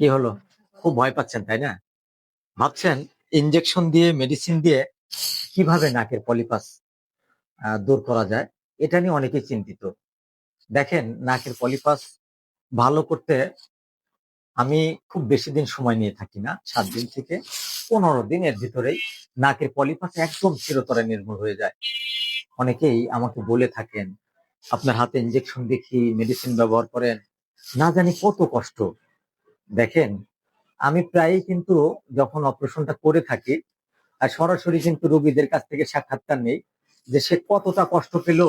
কি হলো? খুব ভয় পাচ্ছেন, তাই না? ভাবছেন ইনজেকশন দিয়ে মেডিসিন দিয়ে কীভাবে নাকের পলিপাস দূর করা যায়? এটা নিয়ে অনেকেই চিন্তিত। দেখেন, নাকের পলিপাস ভালো করতে আমি খুব বেশি দিন সময় নিয়ে থাকি না, সাত দিন থেকে পনেরো দিন এর ভিতরেই নাকের পলিপাস একদম চিরতরে নির্মূল হয়ে যায়। অনেকেই আমাকে বলে থাকেন, আপনার হাতে ইনজেকশন দেখি মেডিসিন ব্যবহার করেন, না জানি কত কষ্ট। দেখেন, আমি প্রায়ই কিন্তু যখন অপারেশনটা করে থাকি, আর সরাসরি কিন্তু রোগীদের কাছ থেকে সাক্ষাৎকার নেই যে সে কতটা কষ্ট পেল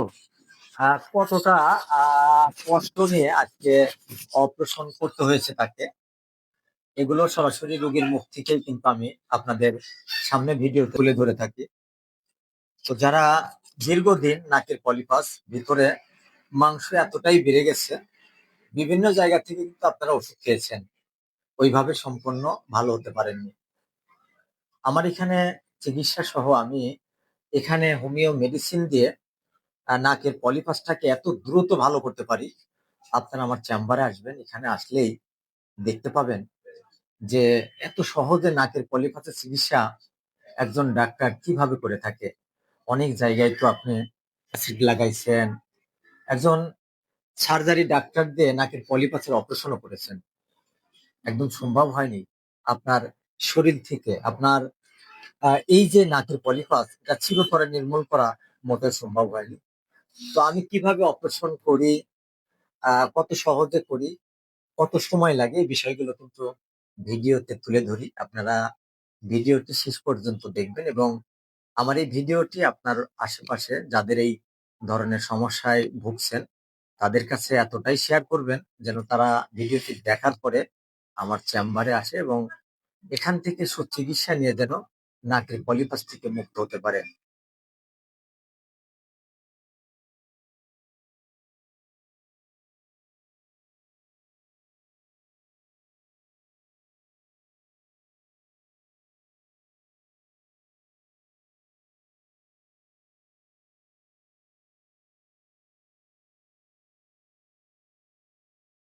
কতটা কষ্ট নিয়ে আজকে অপারেশন করতে হয়েছে তাকে। এগুলো সরাসরি রোগীর মুখ থেকেই কিন্তু আমি আপনাদের সামনে ভিডিও তুলে ধরে থাকি। তো যারা দীর্ঘদিন নাকের পলিপাস, ভিতরে মাংস এতটাই বেড়ে গেছে, বিভিন্ন জায়গা থেকে কিন্তু আপনারা ওষুধ খেয়েছেন। ওইভাবে সম্পূর্ণ ভালো হতে পারেননি। আমার এখানে চিকিৎসা সহ আমি এখানে হোমিও মেডিসিন দিয়ে নাকের পলিপাসটাকে এত দ্রুত ভালো করতে পারি, আপনারা আমার চেম্বারে আসবেন, এখানে আসলেই দেখতে পাবেন যে এত সহজে নাকের পলিপাসের চিকিৎসা একজন ডাক্তার কীভাবে করে থাকে। অনেক জায়গায় তো আপনি অ্যাসিড লাগাইছেন। একজন সার্জারি ডাক্তার দিয়ে নাকের পলিপাসের অপারেশনও করেছেন। একদম সম্ভব হয়নি। আপনার শরীর থেকে, আপনার এই যে নাকের পলিপাস এটা চিরতরে নির্মূল করা মোটেও সম্ভব হয়নি। তো আমি কীভাবে অপারেশন করি কত সহজে করি, কত সময় লাগে, এই বিষয়গুলো কিন্তু ভিডিওতে তুলে ধরি। আপনারা ভিডিওটি শেষ পর্যন্ত দেখবেন এবং আমার এই ভিডিওটি আপনার আশেপাশে যাদের এই ধরনের সমস্যায় ভুগছেন, তাদের কাছে এতটাই শেয়ার করবেন, যেন তারা ভিডিওটি দেখার পরে আমার চেম্বারে আসে এবং এখান থেকে সুচিকিৎসা নিয়ে যেন নাকের পলিপাস থেকে মুক্ত হতে পারে।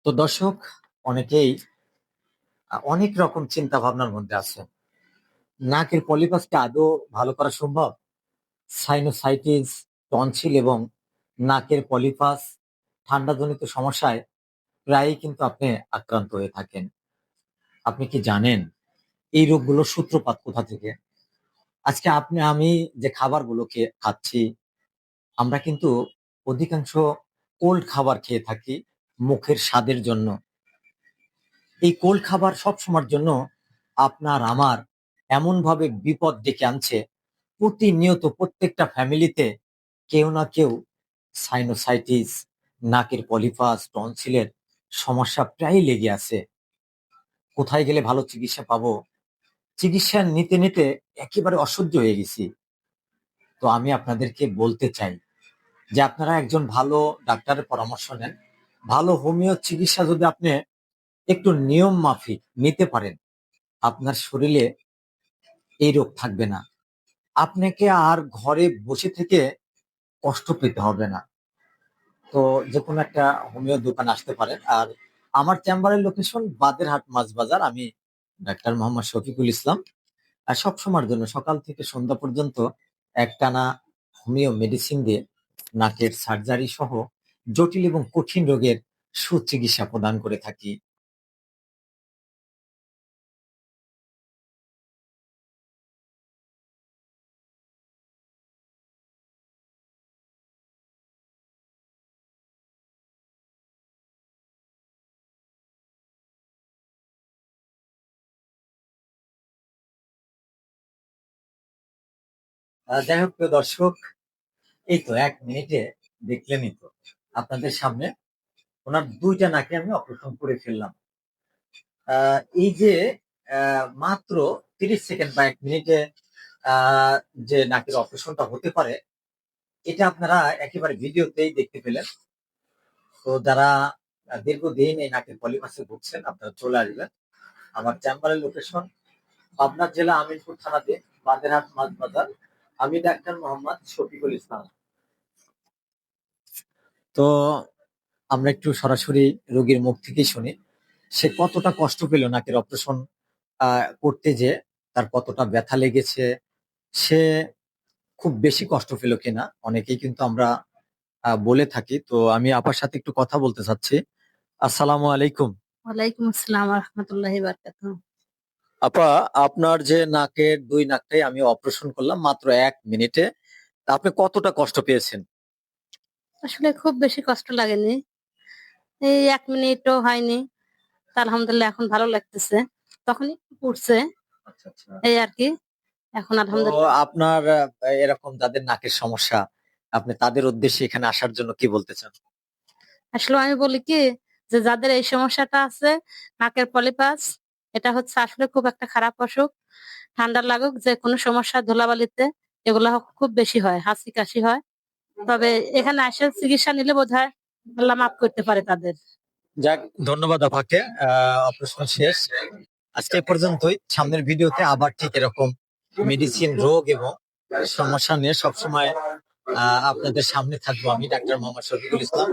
তো দর্শক, অনেকেই অনেক রকম চিন্তা ভাবনার মধ্যে আছে। নাকের পলিপাসটা আদৌ ভালো করা সম্ভব? সাইনোসাইটিস টনসিল এবং নাকের পলিপাস ঠান্ডাজনিত সমস্যায় প্রায়ই কিন্তু আপনি আক্রান্ত হয়ে থাকেন। আপনি কি জানেন এই রোগগুলোর সূত্রপাত কোথা থেকে? আজকে আপনি, আমি যে খাবারগুলোকে খাচ্ছি, আমরা কিন্তু অধিকাংশ কোল্ড খাবার খেয়ে থাকি মুখের স্বাদের জন্য। এই কোল্ড খাবার সব সময়ের জন্য আপনার আমার এমন ভাবে বিপদ ডেকে আনছে, প্রতিনিয়ত প্রত্যেকটা ফ্যামিলিতে কেউ না কেউ সাইনোসাইটিস নাকের পলিফাস টনসিলের সমস্যা প্রায় লেগে আছে। কোথায় গেলে ভালো চিকিৎসা পাবো? চিকিৎসা নিতে নিতে একেবারে অসহ্য হয়ে গেছি। তো আমি আপনাদেরকে বলতে চাই যে আপনারা একজন ভালো ডাক্তারের পরামর্শ নেন। ভালো হোমিও চিকিৎসা যদি আপনি একটু নিয়ম মাফিক নিতে পারেন। আপনার শরীরে এই রোগ থাকবে না। আপনাকে আর ঘরে বসে থেকে কষ্ট পেতে হবে না। তো যে কোনো একটা হোমিও দোকান আসতে পারেন। আর আমার চেম্বারের লোকেশন বাদেরহাট মাছ বাজার আমি ডাক্তার মোহাম্মদ শফিকুল ইসলাম। আর সব সময়ের জন্য সকাল থেকে সন্ধ্যা পর্যন্ত একটানা হোমিও মেডিসিন দিয়ে নাকের সার্জারি সহ জটিল এবং কঠিন রোগের সুচিকিৎসা প্রদান করে থাকি। যাই হোক, প্রিয় দর্শক, এই তো এক মিনিটে দেখলেনই তো। আপনাদের সামনে ওনার দুইটা নাকে আমি অপারেশন করে ফেললাম। এই যে মাত্র তিরিশ সেকেন্ড বা এক মিনিটে যে নাকের অপারেশনটা হতে পারে, এটা আপনারা একেবারে ভিডিওতেই দেখতে পেলেন। তো যারা দীর্ঘদিন এই নাকের পলিপাসে ভুগছেন, আপনারা চলে আসবেন আমার চেম্বারের লোকেশন, পাবনা জেলা আমিনপুর থানাতে বাদেরহাট মাছ বাজার আমি ডাক্তার মোহাম্মদ শফিকুল ইসলাম। তো আমরা একটু সরাসরি রোগীর মুখ থেকেই শুনি, সে কতটা কষ্ট পেল নাকের অপারেশন করতে যে তার কতটা ব্যথা লেগেছে, সে খুব বেশি কষ্ট পেল কিনা? অনেকেই কিন্তু আমরা বলে থাকি। তো আমি আপার সাথে একটু কথা বলতে চাচ্ছি। আসসালামু আলাইকুম। ওয়ালাইকুম আসসালাম রহমতুল্লাহি বারকাতুহ। আপা আপনার যে নাকের দুই নাকটাই আমি অপারেশন করলাম মাত্র এক মিনিটে। আপনি কতটা কষ্ট পেয়েছেন? আসলে খুব বেশি কষ্ট লাগেনি। এই এক মিনিটও হয়নি। তা আলহামদুলিল্লাহ এখন ভালো লাগতেছে। তখনই পড়ছে। এই আর কি। এখন আলহামদুলিল্লাহ আপনার এরকম যাদের নাকের সমস্যা আপনি তাদের উদ্দেশ্যে এখানে আসার জন্য কি বলতে চান? আসলে আমি বলি কি যে যাদের এই সমস্যাটা আছে নাকের পলিপাস এটা হচ্ছে আসলে খুব একটা খারাপ অসুখ। ঠান্ডা লাগুক যে কোনো সমস্যা ধুলাবালিতে, এগুলা খুব বেশি হয় হাসি কাশি হয়। তবে এখানে আসে চিকিৎসা নিলে বোধ হয় আল্লাহ মাফ করতে পারে তাদের। যাক, ধন্যবাদ আপাকে অপারেশন শেষ। আজকে পর্যন্তই। সামনের ভিডিওতে আবার ঠিক এরকম মেডিসিন রোগ এবং সমস্যা নিয়ে সবসময় আপনাদের সামনে থাকব আমি, ডাক্তার মোহাম্মদ শফিকুল ইসলাম।